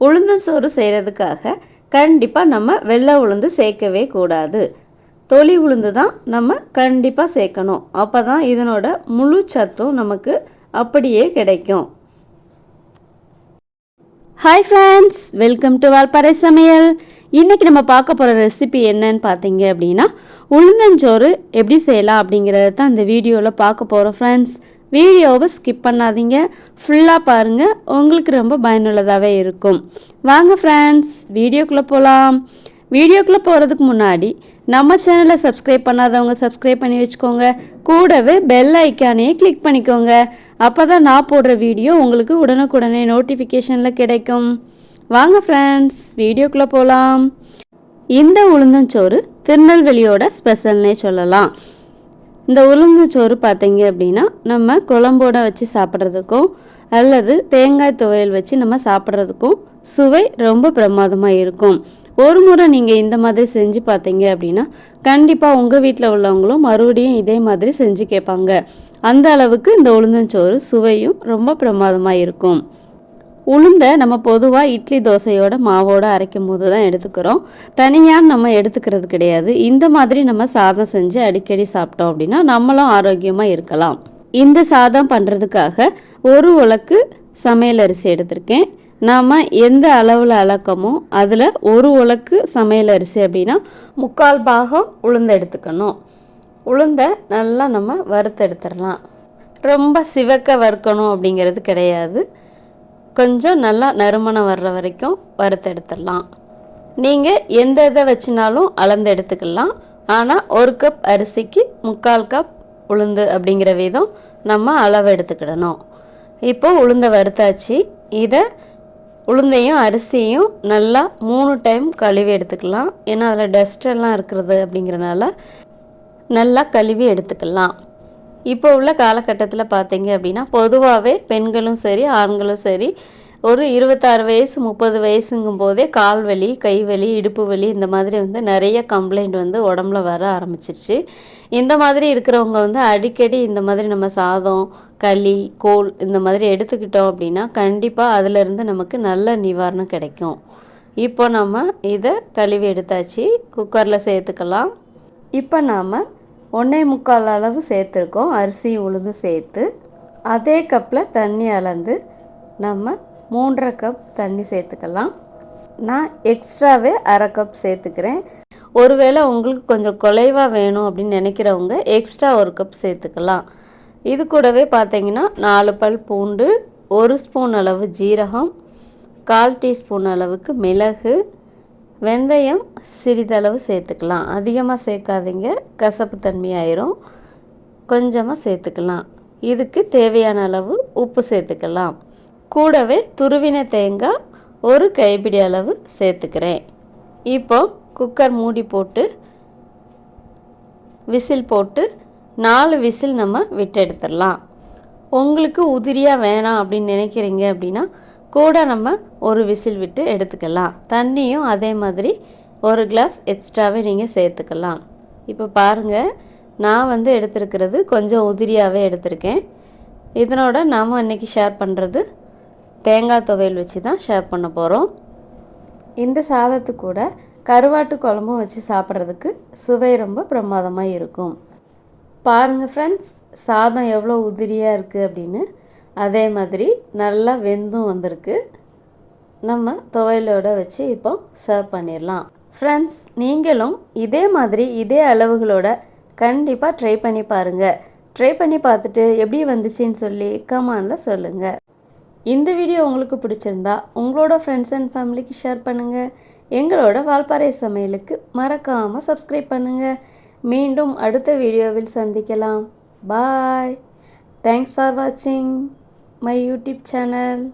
உளுந்தஞ்சோறு செய்கிறதுக்காக கண்டிப்பாக நம்ம வெள்ளை உளுந்து சேர்க்கவே கூடாது. தொலி உளுந்து தான் நம்ம கண்டிப்பாக சேர்க்கணும். அப்போ தான் இதனோட முழு சத்தும் நமக்கு அப்படியே கிடைக்கும். Hi friends welcome to Valparai சமையல் இன்றைக்கி நம்ம பார்க்க போகிற ரெசிபி என்னன்னு பார்த்தீங்க அப்படின்னா உளுந்தஞ்சோறு எப்படி செய்யலாம் அப்படிங்கிறத தான் இந்த வீடியோவில் பார்க்க போகிறோம் ஃப்ரெண்ட்ஸ் வீடியோவை ஸ்கிப் பண்ணாதீங்க. ஃபுல்லாக பாருங்கள் உங்களுக்கு ரொம்ப பயனுள்ளதாகவே இருக்கும். வாங்க ஃப்ரெண்ட்ஸ் வீடியோக்குள்ளே போகலாம் வீடியோக்குள்ளே போகிறதுக்கு முன்னாடி நம்ம சேனலை சப்ஸ்கிரைப் பண்ணாதவங்க சப்ஸ்கிரைப் பண்ணி வச்சுக்கோங்க. கூடவே பெல் ஐக்கானையே கிளிக் பண்ணிக்கோங்க. அப்போ தான் நான் போடுற வீடியோ உங்களுக்கு உடனுக்குடனே நோட்டிஃபிகேஷனில் கிடைக்கும். வாங்க ஃப்ரெண்ட்ஸ் வீடியோக்குள்ளே போகலாம் இந்த உளுந்தஞ்சோறு திருநெல்வேலியோட ஸ்பெஷல்னே சொல்லலாம். இந்த உளுந்தஞ்சோறு பார்த்தீங்க அப்படின்னா நம்ம குழம்போட வச்சு சாப்பிட்றதுக்கும் அல்லது தேங்காய் துவையல் வச்சு நம்ம சாப்பிட்றதுக்கும் சுவை ரொம்ப பிரமாதமாக இருக்கும். ஒரு முறை நீங்கள் இந்த மாதிரி செஞ்சு பார்த்தீங்க அப்படின்னா கண்டிப்பாக உங்கள் வீட்டில் உள்ளவங்களும் மறுபடியும் இதே மாதிரி செஞ்சு கேட்பாங்க. அந்த அளவுக்கு இந்த உளுந்தஞ்சோறு சுவையும் ரொம்ப பிரமாதமாக இருக்கும். உளுந்தை நம்ம பொதுவாக இட்லி தோசையோட மாவோட அரைக்கும் போது தான் எடுத்துக்கிறோம். தனியாக நம்ம எடுத்துக்கிறது கிடையாது. இந்த மாதிரி நம்ம சாதம் செஞ்சு அடிக்கடி சாப்பிட்டோம் அப்படின்னா நம்மளும் ஆரோக்கியமாக இருக்கலாம். இந்த சாதம் பண்ணுறதுக்காக ஒரு உலக்கு சமையல் அரிசி எடுத்திருக்கேன். நாம் எந்த அளவில் அளக்கமோ அதில் ஒரு உலக்கு சமையல் அரிசி அப்படின்னா முக்கால் பாகம் உளுந்து எடுத்துக்கணும். உளுந்தை நல்லா நம்ம வறுத்தெடுத்துடலாம். ரொம்ப சிவக்க வறுக்கணும் அப்படிங்கிறது கிடையாது. கொஞ்சம் நல்லா நறுமணம் வர்ற வரைக்கும் வறுத்தெடுத்துடலாம். நீங்கள் எந்த இதை வச்சுனாலும் அளந்து எடுத்துக்கலாம். ஆனால் ஒரு கப் அரிசிக்கு முக்கால் கப் உளுந்து அப்படிங்கிற விதம் நம்ம அளவு எடுத்துக்கிடணும். இப்போ உளுந்தை வறுத்தாச்சு. இதை உளுந்தையும் அரிசியும் நல்லா மூணு டைம் கழுவி எடுத்துக்கலாம். ஏன்னா அதில் டஸ்ட் எல்லாம் இருக்கிறது அப்படிங்கிறனால நல்லா கழுவி எடுத்துக்கலாம். இப்போ உள்ள காலகட்டத்தில் பார்த்தீங்க அப்படின்னா பொதுவாகவே பெண்களும் சரி ஆண்களும் சரி ஒரு இருபத்தாறு வயசு முப்பது வயசுங்கும் போதே கால் வலி கை வலி இடுப்பு வலி இந்த மாதிரி வந்து நிறைய கம்ப்ளைண்ட் வந்து உடம்புல வர ஆரம்பிச்சிருச்சு. இந்த மாதிரி இருக்கிறவங்க வந்து அடிக்கடி இந்த மாதிரி நம்ம சாதம் களி கோல் இந்த மாதிரி எடுத்துக்கிட்டோம் அப்படின்னா கண்டிப்பாக அதிலிருந்து நமக்கு நல்ல நிவாரணம் கிடைக்கும். இப்போ நம்ம இதை கழுவி எடுத்தாச்சு. குக்கரில் சேர்த்துக்கலாம். இப்போ நாம் ஒன்றே முக்கால் அளவு சேர்த்துருக்கோம் அரிசி உளுந்து சேர்த்து. அதே கப்பில் தண்ணி அளந்து நம்ம மூன்றரை கப் தண்ணி சேர்த்துக்கலாம். நான் எக்ஸ்ட்ராவே அரை கப் சேர்த்துக்கிறேன். ஒருவேளை உங்களுக்கு கொஞ்சம் குலைவாக வேணும் அப்படின்னு நினைக்கிறவங்க எக்ஸ்ட்ரா ஒரு கப் சேர்த்துக்கலாம். இது கூடவே பார்த்தீங்கன்னா நாலு பல் பூண்டு ஒரு ஸ்பூன் அளவு ஜீரகம் கால் டீஸ்பூன் அளவுக்கு மிளகு வெந்தயம் சிறிதளவு சேர்த்துக்கலாம். அதிகமாக சேர்க்காதீங்க. கசப்பு தன்மையாயிரும். கொஞ்சமாக சேர்த்துக்கலாம். இதுக்கு தேவையான அளவு உப்பு சேர்த்துக்கலாம். கூடவே துருவின தேங்காய் ஒரு கைப்பிடி அளவு சேர்த்துக்கிறேன். இப்போ குக்கர் மூடி போட்டு விசில் போட்டு நாலு விசில் நம்ம விட்டு எடுத்துடலாம் உங்களுக்கு உதிரியாக வேணாம் அப்படின்னு நினைக்கிறீங்க அப்படின்னா கூட நம்ம ஒரு விசில் விட்டு எடுத்துக்கலாம். தண்ணியும் அதே மாதிரி ஒரு கிளாஸ் எக்ஸ்ட்ராவே நீங்கள் சேர்த்துக்கலாம். இப்போ பாருங்கள் நான் வந்து எடுத்துருக்கிறது கொஞ்சம் உதிரியாகவே எடுத்திருக்கேன். இதனோட நாம் இன்றைக்கி ஷேர் பண்ணுறது தேங்காய் துவையல் வச்சு தான் ஷேர் பண்ண போகிறோம் இந்த சாதத்து கூட கருவாட்டு குழம்பும் வச்சு சாப்பிட்றதுக்கு சுவை ரொம்ப பிரமாதமாக இருக்கும். பாருங்கள் ஃப்ரெண்ட்ஸ் சாதம் எவ்வளோ உதிரியாக இருக்குது அப்படின்னு அதே மாதிரி நல்லா வெந்தும் வந்திருக்கு. நம்ம துவையலோட வச்சு இப்போ சர்வ் பண்ணிடலாம். ஃப்ரெண்ட்ஸ் நீங்களும் இதே மாதிரி இதே அளவுகளோட கண்டிப்பாக ட்ரை பண்ணி பாருங்கள் ட்ரை பண்ணி பார்த்துட்டு எப்படி வந்துச்சுன்னு சொல்லி கமானில் சொல்லுங்கள் இந்த வீடியோ உங்களுக்கு பிடிச்சிருந்தா உங்களோட ஃப்ரெண்ட்ஸ் அண்ட் ஃபேமிலிக்கு ஷேர் பண்ணுங்கள் எங்களோட வால்பாறை சமையலுக்கு மறக்காமல் சப்ஸ்கிரைப் பண்ணுங்கள் மீண்டும் அடுத்த வீடியோவில் சந்திக்கலாம். பாய் தேங்க்ஸ் ஃபார் வாட்சிங் my youtube channel